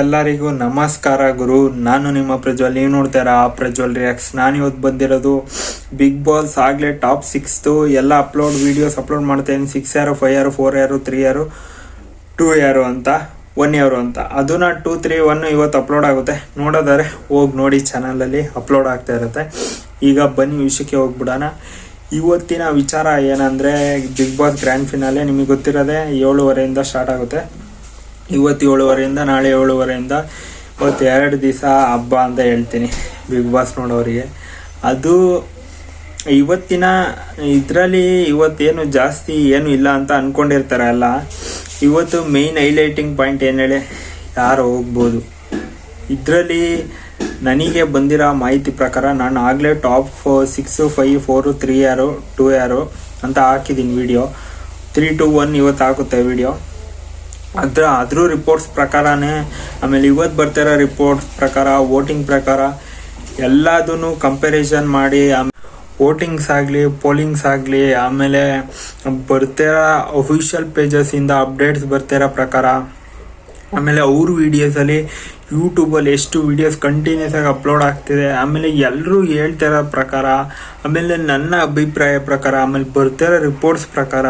ಎಲ್ಲರಿಗೂ ನಮಸ್ಕಾರ ಗುರು. ನಾನು ನಿಮ್ಮ ಪ್ರಜ್ವಲ್. ನೀವು ನೋಡ್ತಾರ ಪ್ರಜ್ವಲ್ ರಿಯಾಕ್ಸ್ ನಾನು ಇವತ್ತು ಬಂದಿರೋದು ಬಿಗ್ ಬಾಸ್ ಆಗಲೇ ಟಾಪ್ ಸಿಕ್ಸ್ತು ಎಲ್ಲ ಅಪ್ಲೋಡ್ ವೀಡಿಯೋಸ್ ಅಪ್ಲೋಡ್ ಮಾಡ್ತೇನೆ. ಸಿಕ್ಸ್ ಯಾರು ಫೈವ್ ಯಾರು ಫೋರ್ ಯಾರು ತ್ರೀ ಯಾರು ಟೂ ಯಾರು ಅಂತ ಒನ್ ಯಾರು ಅಂತ. ಅದನ್ನ ಟೂ ತ್ರೀ ಒನ್ ಇವತ್ತು ಅಪ್ಲೋಡ್ ಆಗುತ್ತೆ. ನೋಡೋದಾದ್ರೆ ಹೋಗಿ ನೋಡಿ ಚಾನಲಲ್ಲಿ ಅಪ್ಲೋಡ್ ಆಗ್ತಾ ಇರುತ್ತೆ. ಈಗ ಬನ್ನಿ ವಿಷಯಕ್ಕೆ ಹೋಗ್ಬಿಡೋಣ. ಇವತ್ತಿನ ವಿಚಾರ ಏನಂದರೆ ಬಿಗ್ ಬಾಸ್ ಗ್ರ್ಯಾಂಡ್ ಫಿನಾಲೆ ನಿಮಗೆ ಗೊತ್ತಿರೋದೇ ಏಳುವರೆಯಿಂದ ಸ್ಟಾರ್ಟ್ ಆಗುತ್ತೆ. ಇವತ್ತು ಏಳುವರೆಯಿಂದ ನಾಳೆ ಏಳುವರೆಯಿಂದ ಇವತ್ತು ಎರಡು ದಿವಸ ಹಬ್ಬ ಅಂತ ಹೇಳ್ತೀನಿ ಬಿಗ್ ಬಾಸ್ ನೋಡೋರಿಗೆ. ಅದು ಇವತ್ತಿನ ಇದರಲ್ಲಿ ಇವತ್ತೇನು ಜಾಸ್ತಿ ಏನು ಇಲ್ಲ ಅಂತ ಅನ್ಕೊಂಡಿರ್ತಾರೆ ಅಲ್ಲ. ಇವತ್ತು ಮೇಯ್ನ್ ಹೈಲೈಟಿಂಗ್ ಪಾಯಿಂಟ್ ಏನು ಹೇಳಿ? ಯಾರು ಹೋಗ್ಬೋದು. ಇದರಲ್ಲಿ ನನಗೆ ಬಂದಿರೋ ಮಾಹಿತಿ ಪ್ರಕಾರ ನಾನು ಆಗಲೇ top four six five four three ಯಾರು ಟೂ ಯಾರು ಅಂತ ಹಾಕಿದ್ದೀನಿ ವಿಡಿಯೋ ತ್ರೀ ಟು ಒನ್ ಇವತ್ತು ಹಾಕುತ್ತೆ ವಿಡಿಯೋ ಅದ್ರ ಅದ್ರ ರಿಪೋರ್ಟ್ಸ್ ಪ್ರಕಾರನೇ, ಆಮೇಲೆ ಇವತ್ತು ಬರ್ತಿರೋ ರಿಪೋರ್ಟ್ಸ್ ಪ್ರಕಾರ ವೋಟಿಂಗ್ ಪ್ರಕಾರ ಎಲ್ಲದನ್ನು ಕಂಪ್ಯಾರಿಸನ್ ಮಾಡಿ ವೋಟಿಂಗ್ಸ್ ಆಗಲಿ ಪೋಲಿಂಗ್ಸ್ ಆಗಲಿ, ಆಮೇಲೆ ಬರ್ತಿರೋ ಅಫಿಷಿಯಲ್ ಪೇಜಸ್ಸಿಂದ ಅಪ್ಡೇಟ್ಸ್ ಬರ್ತಿರೋ ಪ್ರಕಾರ, ಆಮೇಲೆ ಅವ್ರ ವಿಡಿಯೋಸಲ್ಲಿ ಯೂಟ್ಯೂಬಲ್ಲಿ ಎಷ್ಟು ವಿಡಿಯೋಸ್ ಕಂಟಿನ್ಯೂಸ್ ಆಗಿ ಅಪ್ಲೋಡ್ ಆಗ್ತಿದೆ, ಆಮೇಲೆ ಎಲ್ಲರೂ ಹೇಳ್ತಿರೋ ಪ್ರಕಾರ, ಆಮೇಲೆ ನನ್ನ ಅಭಿಪ್ರಾಯ ಪ್ರಕಾರ, ಆಮೇಲೆ ಬರ್ತಿರೋ ರಿಪೋರ್ಟ್ಸ್ ಪ್ರಕಾರ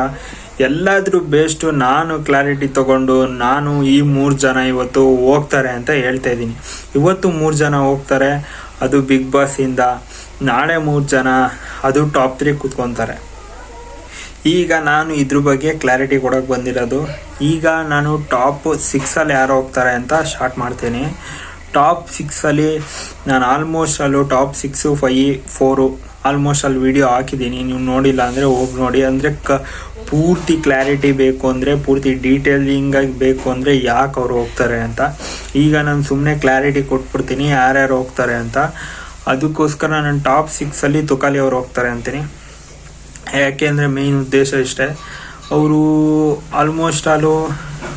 ಎಲ್ಲಾದ್ರೂ ಬೇಸ್ಟು ನಾನು ಕ್ಲಾರಿಟಿ ತಗೊಂಡು ನಾನು ಈ ಮೂರು ಜನ ಇವತ್ತು ಹೋಗ್ತಾರೆ ಅಂತ ಹೇಳ್ತಾ ಇದ್ದೀನಿ. ಇವತ್ತು ಮೂರು ಜನ ಹೋಗ್ತಾರೆ, ಅದು ಬಿಗ್ ಬಾಸಿಂದ ನಾಳೆ ಮೂರು ಜನ, ಅದು ಟಾಪ್ ತ್ರೀ ಕೂತ್ಕೊತಾರೆ. ಈಗ ನಾನು ಇದ್ರ ಬಗ್ಗೆ ಕ್ಲಾರಿಟಿ ಕೊಡೋಕೆ ಬಂದಿರೋದು, ಈಗ ನಾನು ಟಾಪ್ ಸಿಕ್ಸಲ್ಲಿ ಯಾರು ಹೋಗ್ತಾರೆ ಅಂತ ಸ್ಟಾರ್ಟ್ ಮಾಡ್ತೀನಿ. ಟಾಪ್ ಸಿಕ್ಸಲ್ಲಿ ನಾನು ಆಲ್ಮೋಸ್ಟ್ ಅಲ್ಲೂ top six five four almost ಅಲ್ಲಿ ವಿಡಿಯೋ ಹಾಕಿದ್ದೀನಿ. ನೀವು ನೋಡಿಲ್ಲ ಅಂದರೆ ಹೋಗಿ ನೋಡಿ. ಅಂದರೆ ಕ, ಪೂರ್ತಿ ಕ್ಲಾರಿಟಿ ಬೇಕು ಅಂದರೆ, ಪೂರ್ತಿ ಡೀಟೇಲಿಂಗಾಗಿ ಬೇಕು ಅಂದರೆ ಯಾಕೆ ಅವ್ರು ಹೋಗ್ತಾರೆ ಅಂತ. ಈಗ ನಾನು ಸುಮ್ಮನೆ ಕ್ಲಾರಿಟಿ ಕೊಟ್ಬಿಡ್ತೀನಿ, ಯಾರ್ಯಾರು ಹೋಗ್ತಾರೆ ಅಂತ. ಅದಕ್ಕೋಸ್ಕರ ನಾನು ಟಾಪ್ ಸಿಕ್ಸಲ್ಲಿ ತುಕಾಲಿ ಅವ್ರು ಹೋಗ್ತಾರೆ ಅಂತೀನಿ. ಯಾಕೆ ಅಂದರೆ ಮೇಯ್ನ್ ಉದ್ದೇಶ ಇಷ್ಟೇ. ಅವರು ಆಲ್ಮೋಸ್ಟ್ ಆಲು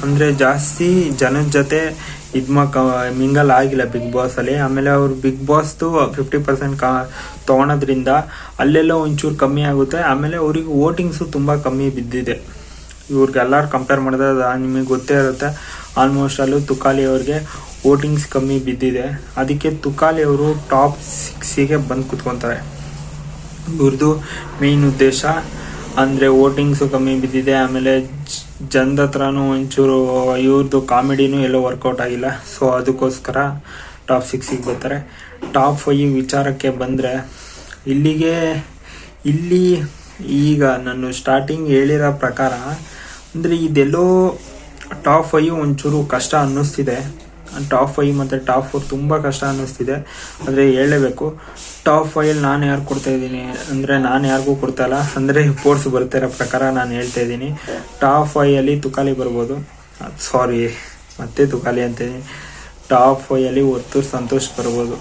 ಅಂದರೆ ಜಾಸ್ತಿ ಜನದ ಜೊತೆ ಇದ್ಮ ಕ, ಮಿಂಗಲ್ ಆಗಿಲ್ಲ ಬಿಗ್ ಬಾಸಲ್ಲಿ ಆಮೇಲೆ ಅವರು ಬಿಗ್ ಬಾಸ್ದು ಫಿಫ್ಟಿ ಪರ್ಸೆಂಟ್ ಕಾ, ತೊಗೊಳೋದ್ರಿಂದ ಅಲ್ಲೆಲ್ಲ ಒಂಚೂರು ಕಮ್ಮಿ ಆಗುತ್ತೆ. ಆಮೇಲೆ ಅವ್ರಿಗೆ ವೋಟಿಂಗ್ಸು ತುಂಬ ಕಮ್ಮಿ ಬಿದ್ದಿದೆ. ಇವ್ರಿಗೆಲ್ಲರೂ ಕಂಪೇರ್ ಮಾಡಿದ್ರೆ ನಿಮಗೆ ಗೊತ್ತೇ ಇರುತ್ತೆ. ಆಲ್ಮೋಸ್ಟ್ ಅಲ್ಲೂ ತುಕಾಲಿ ಅವ್ರಿಗೆ ವೋಟಿಂಗ್ಸ್ ಕಮ್ಮಿ ಬಿದ್ದಿದೆ. ಅದಕ್ಕೆ ತುಕಾಲಿ ಅವರು ಟಾಪ್ ಸಿಕ್ಸಿಗೆ ಬಂದು ಕುತ್ಕೊತಾರೆ. ಇವ್ರದ್ದು ಮೇನ್ ಉದ್ದೇಶ ಅಂದರೆ ವೋಟಿಂಗ್ಸು ಕಮ್ಮಿ ಬಿದ್ದಿದೆ. ಆಮೇಲೆ ಜನದ ಹತ್ರನೂ ಒಂಚೂರು ಇವ್ರದ್ದು ಕಾಮಿಡಿನೂ ಎಲ್ಲೋ ವರ್ಕೌಟ್ ಆಗಿಲ್ಲ. ಸೊ ಅದಕ್ಕೋಸ್ಕರ ಟಾಪ್ ಸಿಕ್ಸಿಗೆ ಬರ್ತಾರೆ. ಟಾಪ್ ಫೈವ್ ವಿಚಾರಕ್ಕೆ ಬಂದರೆ, ಇಲ್ಲಿಗೆ, ಇಲ್ಲಿ ಈಗ ನಾನು ಸ್ಟಾರ್ಟಿಂಗ್ ಹೇಳಿರೋ ಪ್ರಕಾರ, ಅಂದರೆ ಇದೆಲ್ಲೋ ಟಾಪ್ ಫೈವ್ ಒಂಚೂರು ಕಷ್ಟ ಅನ್ನಿಸ್ತಿದೆ. ಟಾಪ್ ಫೈವ್ ಮತ್ತು ಟಾಪ್ ಫೋರ್ ತುಂಬ ಕಷ್ಟ ಅನ್ನಿಸ್ತಿದೆ. ಆದರೆ ಹೇಳಲೇಬೇಕು ಟಾಪ್ ಫೈವ್ ನಾನು ಯಾರು ಕೊಡ್ತಾ ಇದ್ದೀನಿ ಅಂದರೆ ನಾನು ಯಾರಿಗೂ ಕೊಡ್ತಾ ಇಲ್ಲ. ಅಂದರೆ ರಿಪೋರ್ಟ್ಸ್ ಬರ್ತಿರೋ ಪ್ರಕಾರ ನಾನು ಹೇಳ್ತಾ ಇದ್ದೀನಿ. ಟಾಪ್ ಫೈಯಲ್ಲಿ ತುಕಾಲಿ ಬರ್ಬೋದು. ಸಾರಿ ಮತ್ತೆ ತುಕಾಲಿ ಅಂತೀನಿ ಟಾಪ್ ಫೈಯಲ್ಲಿ ಒತ್ತು ಸಂತೋಷ್ ಬರ್ಬೋದು.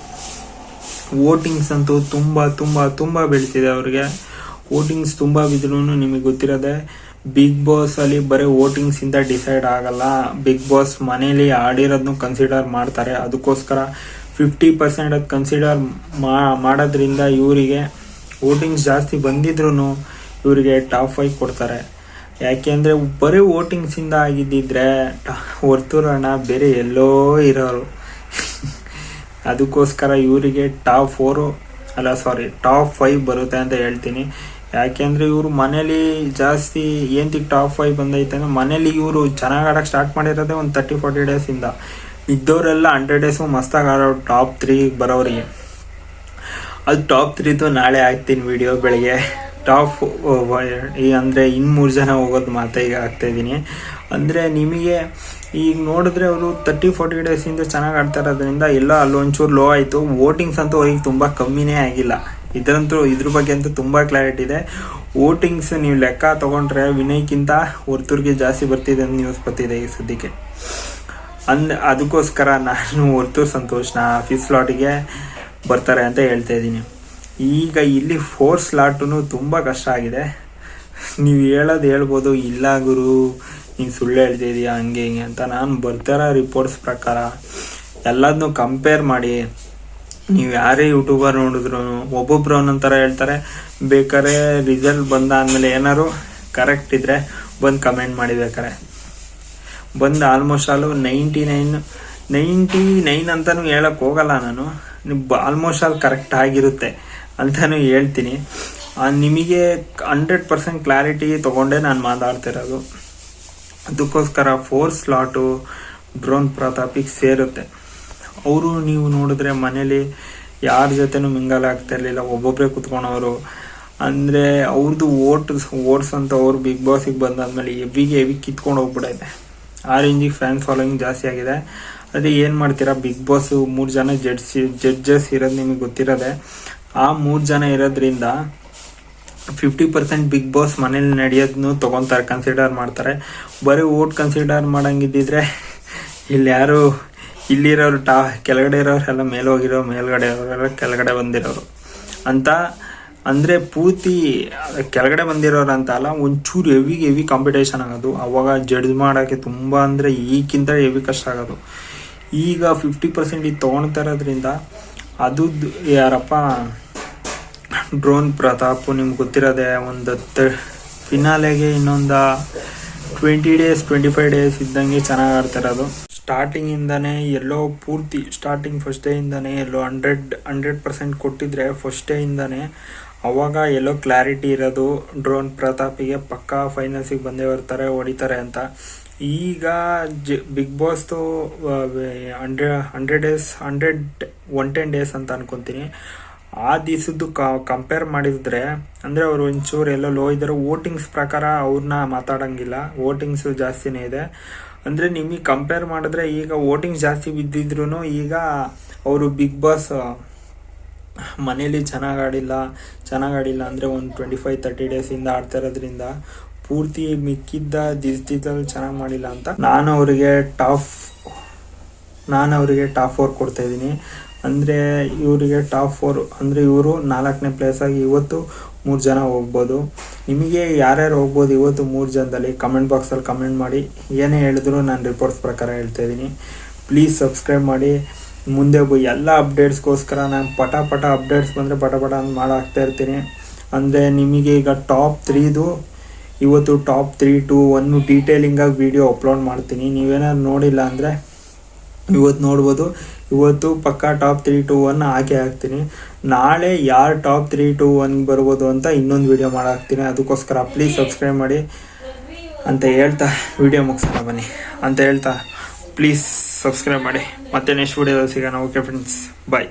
ವೋಟಿಂಗ್ಸ್ ಅಂತೂ ತುಂಬ ತುಂಬ ತುಂಬ ಬೆಳೀತಿದೆ ಅವ್ರಿಗೆ. ವೋಟಿಂಗ್ಸ್ ತುಂಬ ಬಿದ್ರೂ ನಿಮಗೆ ಗೊತ್ತಿರೋದೆ ಬಿಗ್ ಬಾಸ್ ಅಲ್ಲಿ ಬರೀ ವೋಟಿಂಗ್ಸ್ ಇಂದ ಡಿಸೈಡ್ ಆಗಲ್ಲ. ಬಿಗ್ ಬಾಸ್ ಮನೇಲಿ ಆಡಿರೋದನ್ನು ಕನ್ಸಿಡರ್ ಮಾಡ್ತಾರೆ. ಅದಕ್ಕೋಸ್ಕರ ಫಿಫ್ಟಿ ಪರ್ಸೆಂಟ್ ಅದು ಕನ್ಸಿಡರ್ ಮಾಡೋದ್ರಿಂದ ಇವರಿಗೆ ವೋಟಿಂಗ್ಸ್ ಜಾಸ್ತಿ ಬಂದಿದ್ರು ಇವರಿಗೆ ಟಾಪ್ ಫೈವ್ ಕೊಡ್ತಾರೆ. ಯಾಕೆಂದರೆ ಬರೀ ವೋಟಿಂಗ್ಸಿಂದ ಆಗಿದ್ದಿದ್ರೆ ಹೊರ್ತೂರಣ್ಣ ಬೇರೆ ಎಲ್ಲೋ ಇರೋರು. ಅದಕ್ಕೋಸ್ಕರ ಇವರಿಗೆ ಟಾಪ್ ಫೋರು ಅಲ್ಲ ಸಾರಿ ಟಾಪ್ ಫೈವ್ ಬರುತ್ತೆ ಅಂತ ಹೇಳ್ತೀನಿ. ಯಾಕೆಂದ್ರೆ ಇವರು ಮನೇಲಿ ಜಾಸ್ತಿ ಏಂತಿಗೆ ಟಾಪ್ ಫೈವ್ ಬಂದೈತೆ ಅಂದ್ರೆ ಮನೇಲಿ ಇವರು ಚೆನ್ನಾಗಿ ಆಡೋಕೆ ಸ್ಟಾರ್ಟ್ ಮಾಡಿರೋದೇ ಒಂದು ತರ್ಟಿ ಫೋರ್ಟಿ ಡೇಸಿಂದ ಇದ್ದವರೆಲ್ಲ ಹಂಡ್ರೆಡ್ ಡೇಸು ಮಸ್ತಾಗಿ ಆಡೋ ಟಾಪ್ ತ್ರೀ ಬರೋರಿಗೆ ಅದು ಟಾಪ್ ತ್ರೀದು ನಾಳೆ ಆಗ್ತೀನಿ ವಿಡಿಯೋ ಬೆಳಗ್ಗೆ. ಟಾಪ್ ಈ ಅಂದರೆ ಇನ್ನು ಮೂರು ಜನ ಹೋಗೋದು ಮಾತ್ರ ಈಗ ಆಗ್ತಾ ಇದ್ದೀನಿ ಅಂದರೆ ನಿಮಗೆ ಈಗ ನೋಡಿದ್ರೆ ಅವರು ತರ್ಟಿ ಫೋರ್ಟಿ ಡೇಸಿಂದ ಚೆನ್ನಾಗಿ ಆಡ್ತಾ ಇರೋದ್ರಿಂದ ಎಲ್ಲ ಅಲ್ಲೊಂಚೂರು ಲೋ ಆಯಿತು. ವೋಟಿಂಗ್ಸ್ ಅಂತೂ ಈಗ ತುಂಬ ಕಮ್ಮಿನೇ ಆಗಿಲ್ಲ. ಇದರಂತೂ ಇದ್ರ ಬಗ್ಗೆ ಅಂತೂ ತುಂಬ ಕ್ಲಾರಿಟಿ ಇದೆ. ವೋಟಿಂಗ್ಸ್ ನೀವು ಲೆಕ್ಕ ತಗೊಂಡ್ರೆ ವಿನಯ್ಗಿಂತ ಹೊರ್ತೂರ್ಗೆ ಜಾಸ್ತಿ ಬರ್ತಿದೆ ಅಂತ ನ್ಯೂಸ್ ಬರ್ತಿದೆ ಈ ಸದ್ಯಕ್ಕೆ. ಅಂದ್ ಅದಕ್ಕೋಸ್ಕರ ನಾನು ಹೊರ್ತೂರು ಸಂತೋಷನ ಫಿಫ್ ಸ್ಲಾಟಿಗೆ ಬರ್ತಾರೆ ಅಂತ ಹೇಳ್ತಾ ಇದ್ದೀನಿ. ಈಗ ಇಲ್ಲಿ ಫೋರ್ ಸ್ಲಾಟು ತುಂಬ ಕಷ್ಟ ಆಗಿದೆ. ನೀವು ಹೇಳೋದು ಹೇಳ್ಬೋದು, ಇಲ್ಲ ಗುರು, ನೀನು ಸುಳ್ಳು ಹೇಳ್ತಿದೀಯಾ ಹಂಗೆ ಹಿಂಗೆ ಅಂತ. ನಾನು ಬರ್ತಾರ ರಿಪೋರ್ಟ್ಸ್ ಪ್ರಕಾರ ಎಲ್ಲದನ್ನೂ ಕಂಪೇರ್ ಮಾಡಿ ನೀವು ಯಾರೇ ಯೂಟ್ಯೂಬರ್ ನೋಡಿದ್ರು ಒಬ್ಬೊಬ್ರು ಒಂದೊಂಥರ ಹೇಳ್ತಾರೆ, ಬೇಕಾದ್ರೆ ರಿಸಲ್ಟ್ ಬಂದ ಆದಮೇಲೆ ಏನಾರು ಕರೆಕ್ಟ್ ಇದ್ರೆ ಬಂದು ಕಮೆಂಟ್ ಮಾಡಿ ಬೇಕಾರೆ ಬಂದು almost all ninety nine ninety nine ಅಂತಲೂ ಹೇಳಕ್ ಹೋಗಲ್ಲ ನಾನು. ಆಲ್ಮೋಸ್ಟ್ ಆಲ್ ಕರೆಕ್ಟ್ ಆಗಿರುತ್ತೆ ಅಂತಾನು ಹೇಳ್ತೀನಿ. ನಿಮಗೆ ಹಂಡ್ರೆಡ್ ಪರ್ಸೆಂಟ್ ಕ್ಲಾರಿಟಿ ತಗೊಂಡೆ ನಾನು ಮಾತಾಡ್ತಿರೋದು ಅದಕ್ಕೋಸ್ಕರ ಫೋರ್ ಸ್ಲಾಟು ಡ್ರೋನ್ ಪ್ರತಾಪಿಗೆ ಸೇರುತ್ತೆ. ಅವರು ನೀವು ನೋಡಿದ್ರೆ ಮನೇಲಿ ಯಾರ ಜೊತೆನೂ ಮಿಂಗಲ್ ಆಗ್ತಾ ಇರಲಿಲ್ಲ ಒಬ್ಬೊಬ್ಬರೇ ಕುತ್ಕೊಳೋರು ಅಂದರೆ ಅವ್ರದ್ದು ಓಟ್ ಓಟ್ಸ್ ಅಂತ ಅವ್ರು ಬಿಗ್ ಬಾಸಿಗೆ ಬಂದಾದ್ಮೇಲೆ ಎವಿಗೆ ಎವಿ ಕಿತ್ಕೊಂಡು ಹೋಗ್ಬಿಡೈತೆ ಆ ರೇಂಜಿಗೆ ಫ್ಯಾನ್ ಫಾಲೋಯಿಂಗ್ ಜಾಸ್ತಿ ಆಗಿದೆ. ಅದೇ ಏನು ಮಾಡ್ತೀರಾ ಬಿಗ್ ಬಾಸ್ ಮೂರು ಜನ ಜಡ್ಜ್ ಜಡ್ಜಸ್ ಇರೋದು ನಿಮಗೆ ಗೊತ್ತಿರೋದೆ. ಆ ಮೂರು ಜನ ಇರೋದ್ರಿಂದ ಫಿಫ್ಟಿ ಪರ್ಸೆಂಟ್ ಬಿಗ್ ಬಾಸ್ ಮನೇಲಿ ನಡೆಯೋದನ್ನು ತೊಗೊತಾರೆ ಕನ್ಸಿಡರ್ ಮಾಡ್ತಾರೆ. ಬರೀ ಓಟ್ ಕನ್ಸಿಡರ್ ಮಾಡಂಗಿದ್ದಿದ್ರೆ, ಇಲ್ಲಿ ಯಾರು ಇಲ್ಲಿರೋರು ಟಾ ಕೆಳಗಡೆ ಇರೋರೆಲ್ಲ ಮೇಲೆ ಹೋಗಿರೋ ಮೇಲ್ಗಡೆ ಇರೋರೆಲ್ಲ ಕೆಳಗಡೆ ಬಂದಿರೋರು. ಅಂತ, ಅಂದರೆ ಪೂರ್ತಿ ಕೆಳಗಡೆ ಬಂದಿರೋರು ಅಂತ ಅಲ್ಲ, ಒಂಚೂರು ಹೆವಿ ಹೆವಿ ಕಾಂಪಿಟೇಷನ್ ಆಗೋದು. ಅವಾಗ ಜಡ್ಜ್ ಮಾಡೋಕ್ಕೆ ತುಂಬ ಅಂದರೆ ಈಗಿಂತ ಹೆವಿ ಕಷ್ಟ ಆಗೋದು. ಈಗ ಫಿಫ್ಟಿ ಪರ್ಸೆಂಟ್ ಈಗ ತೊಗೊಳ್ತಾ ಇರೋದ್ರಿಂದ, ಅದು ಯಾರಪ್ಪ, ಡ್ರೋನ್ ಪ್ರತಾಪ್ ನಿಮ್ಗೆ ಗೊತ್ತಿರೋದೆ, ಒಂದು ಹತ್ತು ಫಿನಾಲೆಗೆ ಇನ್ನೊಂದು twenty days twenty five days ಇದ್ದಂಗೆ ಚೆನ್ನಾಗಿ ಆಡ್ತಿರೋದು ಸ್ಟಾರ್ಟಿಂಗ್ ಇಂದಾನೆ ಎಲ್ಲೋ ಪೂರ್ತಿ ಸ್ಟಾರ್ಟಿಂಗ್ ಫಸ್ಟ್ ಡೇ ಇಂದಾನೆ ಎಲ್ಲೋ ಹಂಡ್ರೆಡ್ ಹಂಡ್ರೆಡ್ ಪರ್ಸೆಂಟ್ ಕೊಟ್ಟಿದ್ರೆ ಫಸ್ಟ್ ಡೇ ಇಂದಾನೆ ಅವಾಗ ಎಲ್ಲೋ ಕ್ಲಾರಿಟಿ ಇರೋದು ಡ್ರೋನ್ ಪ್ರತಾಪಿಗೆ ಪಕ್ಕಾ ಫೈನಲ್ಸಿಗೆ ಬಂದೇ ಬರ್ತಾರೆ, ಹೊಡಿತಾರೆ ಅಂತ. ಈಗ ಜ Bigg ಬಾಸ್ದು hundred hundred days hundred one ten days ಅಂತ ಅನ್ಕೊಂತೀನಿ. ಆ ದಿವಸದ್ದು ಕಂಪೇರ್ ಮಾಡಿದ್ರೆ, ಅಂದರೆ ಅವರು ಒಂಚೂರು ಎಲ್ಲೋ ಲೋ ಇದ್ದಾರೆ ವೋಟಿಂಗ್ಸ್ ಪ್ರಕಾರ ಅವ್ರನ್ನ ಮಾತಾಡಂಗಿಲ್ಲ, ವೋಟಿಂಗ್ಸು ಜಾಸ್ತಿನೇ ಇದೆ. ಅಂದರೆ ನಿಮಗೆ ಕಂಪೇರ್ ಮಾಡಿದ್ರೆ ಈಗ ವೋಟಿಂಗ್ ಜಾಸ್ತಿ ಬಿದ್ದಿದ್ರು ಈಗ ಅವರು ಬಿಗ್ ಬಾಸ್ ಮನೇಲಿ ಚೆನ್ನಾಗಿ ಆಡಿಲ್ಲ ಚೆನ್ನಾಗಿ ಆಡಿಲ್ಲ ಅಂದರೆ ಒಂದು ಟ್ವೆಂಟಿ ಫೈವ್ ತರ್ಟಿ ಡೇಸಿಂದ ಆಡ್ತಾ ಇರೋದ್ರಿಂದ ಪೂರ್ತಿ ಮಿಕ್ಕಿದ್ದ ದಿಸ್ತಿದ್ದಲ್ಲಿ ಚೆನ್ನಾಗಿ ಮಾಡಿಲ್ಲ ಅಂತ. ನಾನು ಅವರಿಗೆ ಟಾಫ್ ನಾನು ಅವರಿಗೆ ಟಾಪ್ ಫೋರ್ ಕೊಡ್ತಾ ಇದ್ದೀನಿ. ಅಂದರೆ ಇವರಿಗೆ ಟಾಪ್ ಫೋರ್ ಅಂದರೆ ಇವರು ನಾಲ್ಕನೇ ಪ್ಲೇಸಾಗಿ ಇವತ್ತು ಮೂರು ಜನ ಹೋಗ್ಬೋದು. ನಿಮಗೆ ಯಾರ್ಯಾರು ಹೋಗ್ಬೋದು ಇವತ್ತು ಮೂರು ಜನದಲ್ಲಿ ಕಮೆಂಟ್ ಬಾಕ್ಸಲ್ಲಿ ಕಮೆಂಟ್ ಮಾಡಿ, ಏನೇ ಹೇಳಿದ್ರು ನಾನು ರಿಪೋರ್ಟ್ಸ್ ಪ್ರಕಾರ ಹೇಳ್ತಾ ಇದ್ದೀನಿ. ಪ್ಲೀಸ್ ಸಬ್ಸ್ಕ್ರೈಬ್ ಮಾಡಿ. ಮುಂದೆ ಹೋಗಿ ಎಲ್ಲ ಅಪ್ಡೇಟ್ಸ್ಗೋಸ್ಕರ ನಾನು ಪಟ ಪಟ ಅಪ್ಡೇಟ್ಸ್ ಬಂದರೆ ಪಟ ಪಟ ಅಂತ ಮಾಡಾಕ್ತಾ ಇರ್ತೀನಿ. ಅಂದರೆ ನಿಮಗೆ ಈಗ ಟಾಪ್ ತ್ರೀದು ಇವತ್ತು ಟಾಪ್ ತ್ರೀ ಟು ಒನ್ನು ಡೀಟೇಲಿಂಗಾಗಿ ವಿಡಿಯೋ ಅಪ್ಲೋಡ್ ಮಾಡ್ತೀನಿ. ನೀವೇನಾದ್ರು ನೋಡಿಲ್ಲ ಅಂದರೆ ಇವತ್ತು ನೋಡ್ಬೋದು. ಇವತ್ತು ಪಕ್ಕಾ ಟಾಪ್ ತ್ರೀ ಟು ಒನ್ ಹಾಕಿ ಹಾಕ್ತೀನಿ. ನಾಳೆ ಯಾರು ಟಾಪ್ ತ್ರೀ ಟು ಒನ್ ಬರ್ಬೋದು ಅಂತ ಇನ್ನೊಂದು ವಿಡಿಯೋ ಮಾಡಾಕ್ತೀನಿ. ಅದಕ್ಕೋಸ್ಕರ ಪ್ಲೀಸ್ ಸಬ್ಸ್ಕ್ರೈಬ್ ಮಾಡಿ ಅಂತ ಹೇಳ್ತಾ ವಿಡಿಯೋ ಮುಗಿಸೋಣ ಬನ್ನಿ. ಅಂತ ಹೇಳ್ತಾ ಪ್ಲೀಸ್ ಸಬ್ಸ್ಕ್ರೈಬ್ ಮಾಡಿ. ಮತ್ತೆ ನೆಕ್ಸ್ಟ್ ವಿಡಿಯೋದಲ್ಲಿ ಸಿಗೋಣ. Okay friends bye